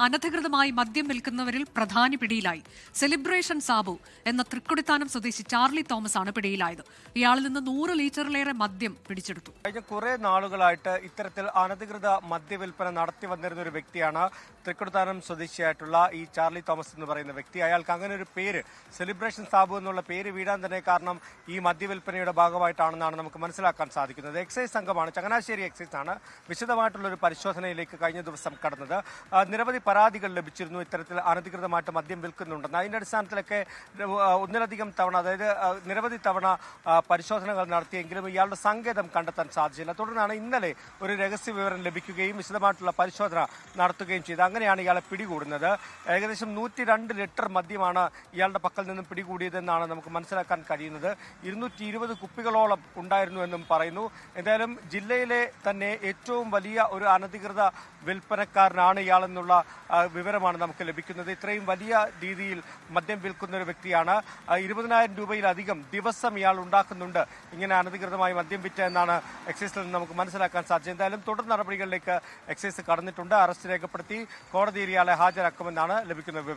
അനധികൃതമായി മദ്യം വിൽക്കുന്നവരിൽ പ്രധാനി പിടിയിലായി. സെലിബ്രേഷൻ സാബു എന്ന തൃക്കൊടിത്താനം സ്വദേശി ചാർലി തോമസ് ആണ് പിടിയിലായത്. ഇയാളിൽ നിന്ന് നൂറ് ലീറ്ററിലേറെ മദ്യം പിടിച്ചെടുത്തു. കഴിഞ്ഞ കുറെ നാളുകളായിട്ട് ഇത്തരത്തിൽ അനധികൃത മദ്യവിൽപ്പന നടത്തി വന്നിരുന്ന ഒരു വ്യക്തിയാണ് തൃക്കുടിത്താനം സ്വദേശിയായിട്ടുള്ള ഈ ചാർലി തോമസ് എന്ന് പറയുന്ന വ്യക്തി. അയാൾക്ക് അങ്ങനെ ഒരു പേര് സെലിബ്രേഷൻ സാബു എന്നുള്ള പേര് വീടാൻ തന്നെ കാരണം ഈ മദ്യവിൽപ്പനയുടെ ഭാഗമായിട്ടാണെന്നാണ് നമുക്ക് മനസ്സിലാക്കാൻ സാധിക്കുന്നത്. എക്സൈസ് സംഘമാണ് ചങ്ങനാശ്ശേരി എക്സൈസ് ആണ് വിശദമായിട്ടുള്ള ഒരു പരിശോധനയിലേക്ക് കഴിഞ്ഞ ദിവസം കടന്നത്. നിരവധി പരാതികൾ ലഭിച്ചിരുന്നു. ഇത്തരത്തിൽ അനധികൃതമായിട്ട് മദ്യം വിൽക്കുന്നുണ്ടെന്ന്. അതിന്റെ അടിസ്ഥാനത്തിലൊക്കെ ഒന്നിലധികം തവണ അതായത് നിരവധി തവണ പരിശോധനകൾ നടത്തിയെങ്കിലും ഇയാളുടെ സങ്കേതം കണ്ടെത്താൻ സാധിച്ചില്ല. തുടർന്നാണ് ഇന്നലെ ഒരു രഹസ്യ വിവരം ലഭിക്കുകയും വിശദമായിട്ടുള്ള പരിശോധന നടത്തുകയും ചെയ്ത് അങ്ങനെയാണ് ഇയാളെ പിടികൂടുന്നത്. ഏകദേശം നൂറ്റി രണ്ട് ലിറ്റർ മദ്യമാണ് ഇയാളുടെ പക്കൽ നിന്നും പിടികൂടിയതെന്നാണ് നമുക്ക് മനസ്സിലാക്കാൻ കഴിയുന്നത്. ഇരുന്നൂറ്റി ഇരുപത് കുപ്പികളോളം ഉണ്ടായിരുന്നു എന്നും പറയുന്നു. എന്തായാലും ജില്ലയിലെ തന്നെ ഏറ്റവും വലിയ ഒരു അനധികൃത വിൽപ്പനക്കാരനാണ് ഇയാളെന്നുള്ള വിവരമാണ് നമുക്ക് ലഭിക്കുന്നത്. ഇത്രയും വലിയ രീതിയിൽ മദ്യം വിൽക്കുന്ന ഒരു വ്യക്തിയാണ്. ഇരുപതിനായിരം രൂപയിലധികം ദിവസം ഇയാൾ ഉണ്ടാക്കുന്നുണ്ട്. ഇങ്ങനെ അനധികൃതമായി മദ്യം വിറ്റ എന്നാണ് എക്സൈസിൽ നിന്ന് നമുക്ക് മനസ്സിലാക്കാൻ സാധിച്ചത്. എന്തായാലും തുടർ നടപടികളിലേക്ക് എക്സൈസ് കടന്നിട്ടുണ്ട്. അറസ്റ്റ് രേഖപ്പെടുത്തി കോടതിയിൽ ഇയാളെ ഹാജരാക്കുമെന്നാണ് ലഭിക്കുന്ന വിവരം.